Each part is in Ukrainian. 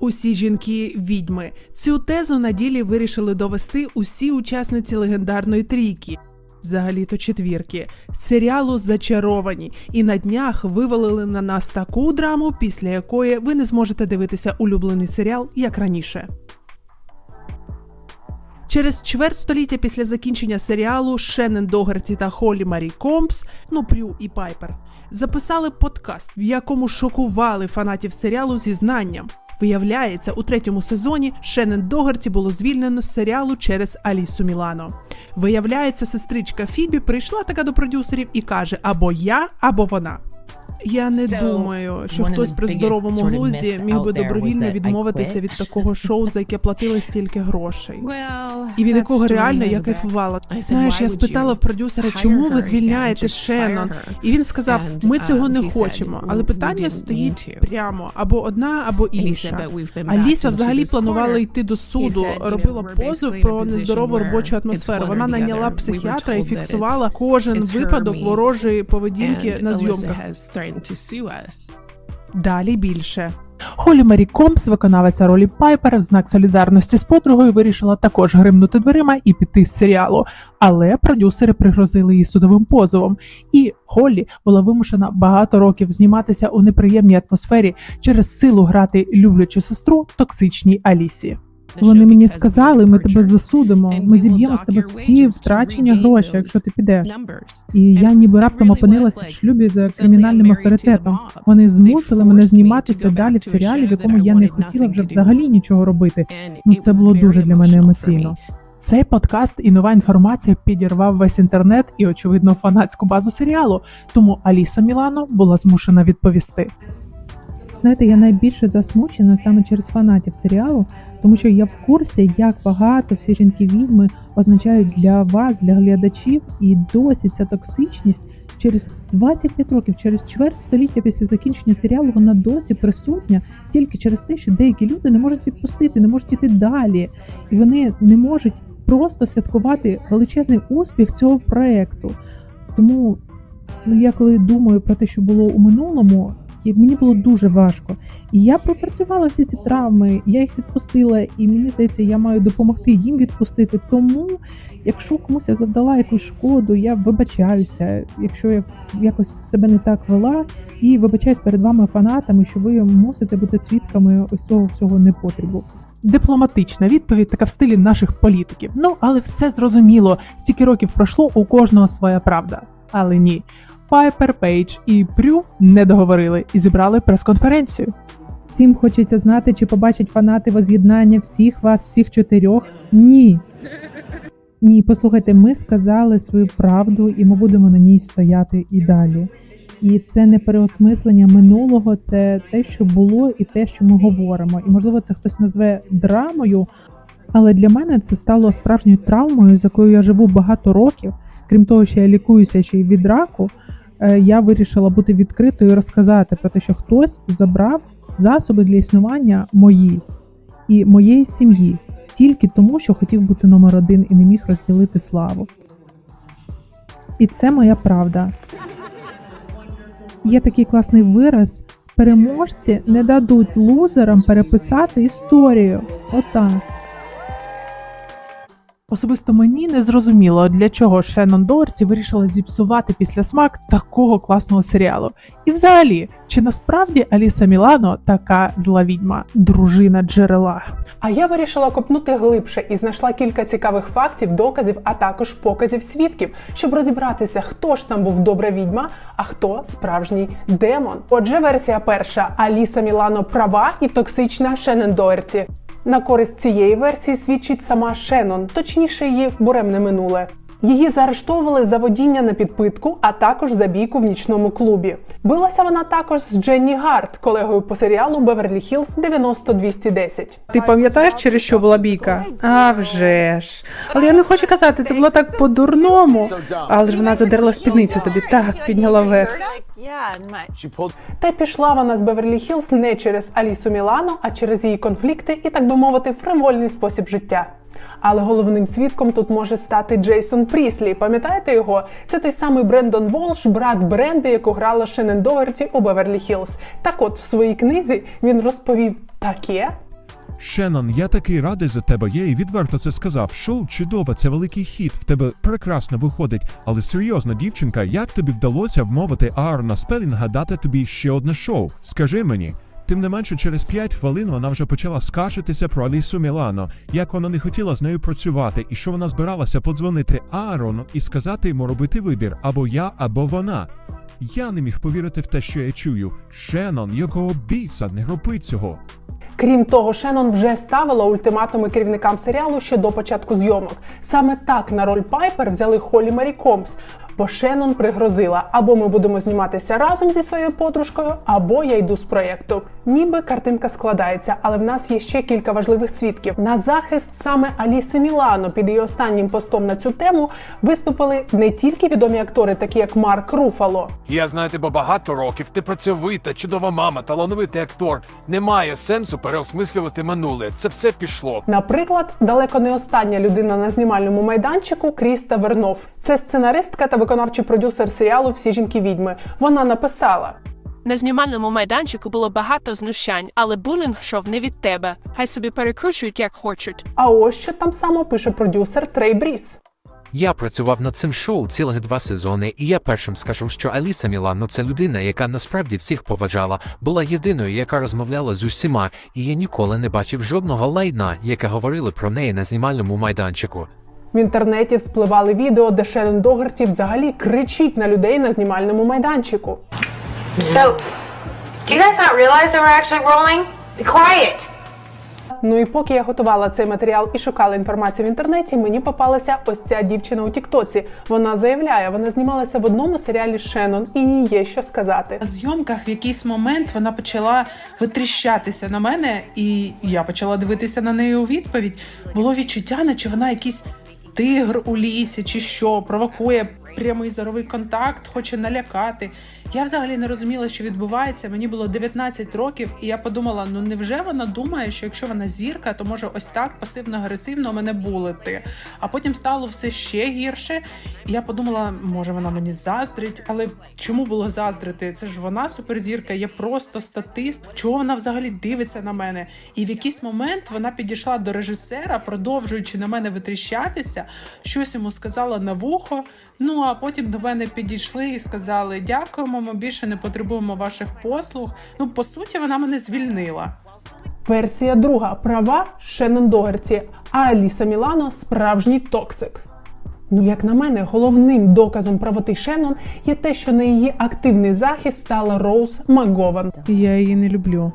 Усі жінки відьми. Цю тезу на ділі вирішили довести усі учасниці легендарної трійки. Взагалі-то четвірки серіалу зачаровані і на днях вивалили на нас таку драму, після якої ви не зможете дивитися улюблений серіал як раніше. Через чверть століття після закінчення серіалу Шеннон Догерті та Холі Марі Компс, ну Прю і Пайпер, записали подкаст, в якому шокували фанатів серіалу зізнанням. Виявляється, у третьому сезоні Шенен Догарті було звільнено з серіалу через Алісу Мілано. Виявляється, сестричка Фібі прийшла така до продюсерів і каже: або я, або вона. Я не So, думаю, що хтось при здоровому глузді міг би добровільно відмовитися від такого шоу, за яке платили стільки грошей. Well, І від якого реально я кайфувала. Знаєш, я спитала в продюсера, чому ви звільняєте Шеннон? І він сказав: ми цього не хочемо. Але питання стоїть прямо або одна, або інша. "But we've Аліса взагалі планувала йти до суду, робила позов про нездорову робочу атмосферу. Вона найняла психіатра і фіксувала кожен випадок ворожої поведінки на зйомках. Has to sue us. Далі більше. Холі Марі Компс, виконавиця ролі Пайпер, в знак солідарності з подругою вирішила також гримнути дверима і піти з серіалу. Але продюсери пригрозили її судовим позовом, і Холлі була вимушена багато років зніматися у неприємній атмосфері через силу грати люблячу сестру токсичній Алісі. Вони мені сказали, ми тебе засудимо. Ми зіб'ємо з тебе всі втрачені гроші, якщо ти підеш. І я ніби раптом опинилася в шлюбі за кримінальним авторитетом. Вони змусили мене зніматися далі в серіалі, в якому я не хотіла вже взагалі нічого робити. Ну, це було дуже для мене емоційно. Цей подкаст і нова інформація підірвав весь інтернет і, очевидно, фанатську базу серіалу. Тому Аліса Мілано була змушена відповісти. Знаєте, я найбільше засмучена саме через фанатів серіалу, тому що я в курсі, як багато всі жінки відьми означають для вас, для глядачів, і досі ця токсичність через 25 років, через чверть століття після закінчення серіалу, вона досі присутня тільки через те, що деякі люди не можуть відпустити, не можуть іти далі, і вони не можуть просто святкувати величезний успіх цього проекту. Тому ну, я коли думаю про те, що було у минулому, і мені було дуже важко. І я пропрацювала всі ці травми, я їх відпустила, і мені здається, я маю допомогти їм відпустити. Тому, якщо комусь я завдала якусь шкоду, я вибачаюся, якщо я якось себе не так вела, і вибачаюсь перед вами, фанатами, що ви мусите бути свідками ось цього всього непотребу. Дипломатична відповідь така в стилі наших політиків. Ну, але все зрозуміло. Стільки років пройшло, у кожного своя правда. Але ні. Пайпер, Пейдж і Прю не договорили і зібрали прес-конференцію. Всім хочеться знати, чи побачать фанати воз'єднання всіх вас, всіх чотирьох. Ні. Ні, послухайте, ми сказали свою правду, і ми будемо на ній стояти і далі. І це не переосмислення минулого, це те, що було, і те, що ми говоримо. І можливо, це хтось назве драмою, але для мене це стало справжньою травмою, з якою я живу багато років. Крім того, що я лікуюся ще й від раку, я вирішила бути відкритою і розказати про те, що хтось забрав засоби для існування мої і моєї сім'ї тільки тому, що хотів бути номер один і не міг розділити славу. І це моя правда. Є такий класний вираз: переможці не дадуть лузерам переписати історію. Отак. Особисто мені не зрозуміло, для чого Шеннон Доерті вирішила зіпсувати після смак такого класного серіалу. І взагалі, чи насправді Аліса Мілано така зла відьма, дружина джерела? А я вирішила копнути глибше і знайшла кілька цікавих фактів, доказів, а також показів свідків, щоб розібратися, хто ж там був добра відьма, а хто справжній демон. Отже, версія перша: Аліса Мілано права і токсична Шеннон Доерті. На користь цієї версії свідчить сама Шеннон, точніше її буремне минуле. Її заарештовували за водіння на підпитку, а також за бійку в нічному клубі. Билася вона також з Дженні Гарт, колегою по серіалу Беверлі Хілз 90210. Ти пам'ятаєш, через що була бійка? А вже ж. Але я не хочу казати, це було так по-дурному. Але ж вона задерла спідницю тобі, так підняла вверх. Та пішла вона з Беверлі Хілз не через Алісу Мілано, а через її конфлікти і, так би мовити, фривольний спосіб життя. Але головним свідком тут може стати Джейсон Пріслі. Пам'ятаєте його? Це той самий Брендон Волш, брат Бренди, яку грала Шенен Доерті у Беверлі Хілз. Так от в своїй книзі він розповів таке. Шеннон, я такий радий за тебе. Я і відверто це сказав. Шоу чудове, це великий хіт. В тебе прекрасно виходить. Але серйозно, дівчинка, як тобі вдалося вмовити Аарона Спелінга дати тобі ще одне шоу? Скажи мені. Тим не менше, через 5 хвилин вона вже почала скаржитися про Алісу Мілано, як вона не хотіла з нею працювати, і що вона збиралася подзвонити Аарону і сказати йому робити вибір або я, або вона. Я не міг повірити в те, що я чую. Шеннон, якого біса, не роби цього. Крім того, Шеннон вже ставила ультиматуми керівникам серіалу ще до початку зйомок. Саме так на роль Пайпер взяли Холі Мері Комс. Бо Шеннон пригрозила, або ми будемо зніматися разом зі своєю подружкою, або я йду з проєкту. Ніби картинка складається, але в нас є ще кілька важливих свідків. На захист саме Аліси Мілано під її останнім постом на цю тему виступили не тільки відомі актори, такі як Марк Руфало, Я знаю тебе багато років. Ти працьовита, чудова мама, талановитий актор. Немає сенсу переосмислювати минуле. Це все пішло. Наприклад, далеко не остання людина на знімальному майданчику Кріста Вернов. Це сценаристка та виконавчий продюсер серіалу Всі жінки відьми. Вона написала: На знімальному майданчику було багато знущань, але булінг йшов не від тебе. Хай собі перекручують як хочуть. а ось що там само пише продюсер Трей Бріс. Я працював над цим шоу цілих два сезони, і я першим скажу, що Аліса Мілано це людина, яка насправді всіх поважала, була єдиною, яка розмовляла з усіма, і я ніколи не бачив жодного лайна, яке говорили про неї на знімальному майданчику. В інтернеті вспливали відео, де Шеннон Догерті взагалі кричить на людей на знімальному майданчику. So, do you guys not realize that we're actually rolling? Be quiet. Ну і поки я готувала цей матеріал і шукала інформацію в інтернеті, мені попалася ось ця дівчина у Тіктоці. Вона заявляє, вона знімалася в одному серіалі Шеннон, і їй є що сказати. На зйомках в якийсь момент вона почала витріщатися на мене, і я почала дивитися на неї у відповідь. Було відчуття, наче вона якийсь тигр у лісі, чи що, провокує прямий зоровий контакт, хоче налякати. Я взагалі не розуміла, що відбувається. Мені було 19 років, і я подумала: ну невже вона думає, що якщо вона зірка, то може ось так пасивно-агресивно мене булити. А потім стало все ще гірше. І я подумала, може вона мені заздрить, але чому було заздрити? Це ж вона суперзірка, я просто статист. Чого вона взагалі дивиться на мене? І в якийсь момент вона підійшла до режисера, продовжуючи на мене витріщатися, щось йому сказала на вухо. Ну а потім до мене підійшли і сказали: Дякуємо, ми більше не потребуємо ваших послуг. Ну, по суті, вона мене звільнила. Версія друга права Шеннон Догерті, а Аліса Мілано справжній токсик. Ну, як на мене, головним доказом правоти Шеннон є те, що на її активний захист стала Роуз Магован. Я її не люблю.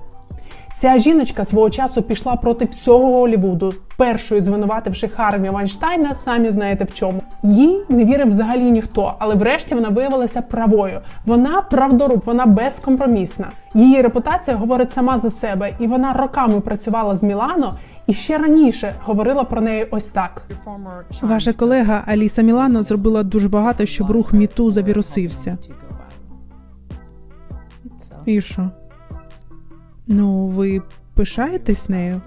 Ця жіночка свого часу пішла проти всього Голлівуду, першою звинувативши Харві Вайнштайна, самі знаєте в чому. Їй не вірив взагалі ніхто, але врешті вона виявилася правою. Вона правдоруб, вона безкомпромісна. Її репутація говорить сама за себе, і вона роками працювала з Мілано. І ще раніше говорила про неї ось так. Ваша колега Аліса Мілано зробила дуже багато, щоб рух Міту завірусився. І що? Ну, ви пишаєтесь нею?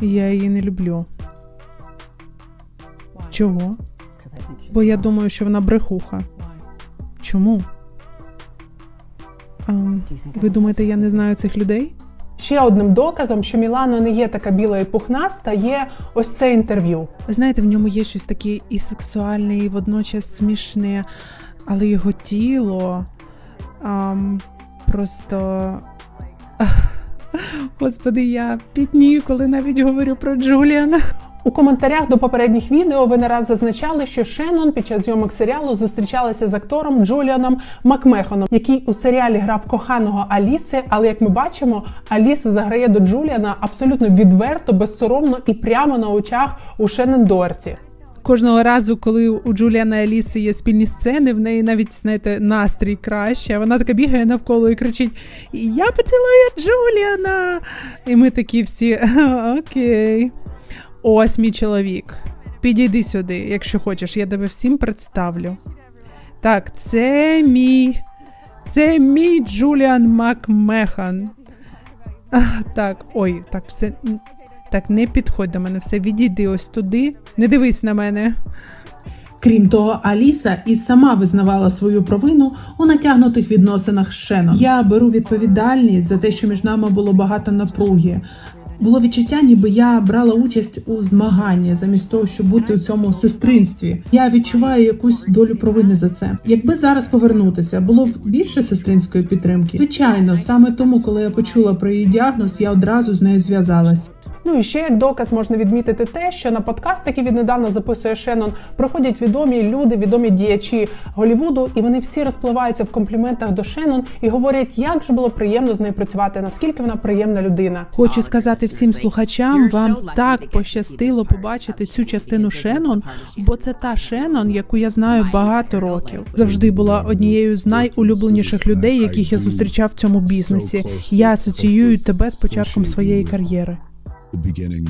Я її не люблю. Чого? Бо я думаю, що вона брехуха. Чому? А, ви думаєте, я не знаю цих людей? Ще одним доказом, що Мілано не є така біла і пухнаста, є ось це інтерв'ю. Ви знаєте, в ньому є щось таке і сексуальне, і водночас смішне, але його тіло ам, просто. Господи, я пітнію, коли навіть говорю про Джуліана. У коментарях до попередніх відео ви не раз зазначали, що Шеннон під час зйомок серіалу зустрічалася з актором Джуліаном Макмехоном, який у серіалі грав коханого Аліси. Але як ми бачимо, Аліса заграє до Джуліана абсолютно відверто, безсоромно і прямо на очах у Шеннон Дорті. Кожного разу, коли у Джуліана і Аліси є спільні сцени, в неї навіть знаєте, настрій краще. Вона така бігає навколо і кричить: Я поцілую Джуліана! І ми такі всі окей. Ось мій чоловік. Підійди сюди, якщо хочеш, я тебе всім представлю. Так, це мій. Це мій Джуліан Макмехан. Так, ой, так, все. Так, не підходь до мене, все, відійди ось туди. Не дивись на мене. Крім того, Аліса і сама визнавала свою провину у натягнутих відносинах з Шеном. Я беру відповідальність за те, що між нами було багато напруги. Було відчуття, ніби я брала участь у змаганні замість того, щоб бути у цьому сестринстві. Я відчуваю якусь долю провини за це. Якби зараз повернутися, було б більше сестринської підтримки. Звичайно, саме тому, коли я почула про її діагноз, я одразу з нею зв'язалась. Ну і ще як доказ можна відмітити те, що на подкаст, який віднедавна записує Шеннон, проходять відомі люди, відомі діячі Голівуду, і вони всі розпливаються в компліментах до Шеннон і говорять, як же було приємно з нею працювати, наскільки вона приємна людина. Хочу сказати всім слухачам, вам так пощастило побачити цю частину Шеннон, бо це та Шеннон, яку я знаю багато років. Завжди була однією з найулюбленіших людей, яких я зустрічав в цьому бізнесі. Я асоціюю тебе з початком своєї кар'єри. The beginning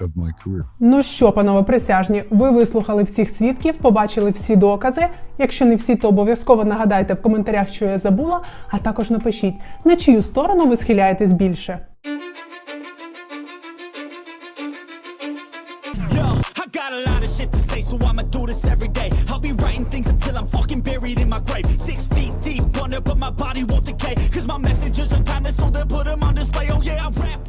of my career. Ну що, панове присяжні, ви вислухали всіх свідків, побачили всі докази. Якщо не всі, то обов'язково нагадайте в коментарях, що я забула, а також напишіть, на чию сторону ви схиляєтесь більше. Yo, I got a lot of shit to say, so I'ma do this every day. I'll be writing things until I'm fucking buried in my grave. Six feet deep under, but my body won't decay. Cause my messages are timeless, so they'll put them on display. Oh yeah, I rap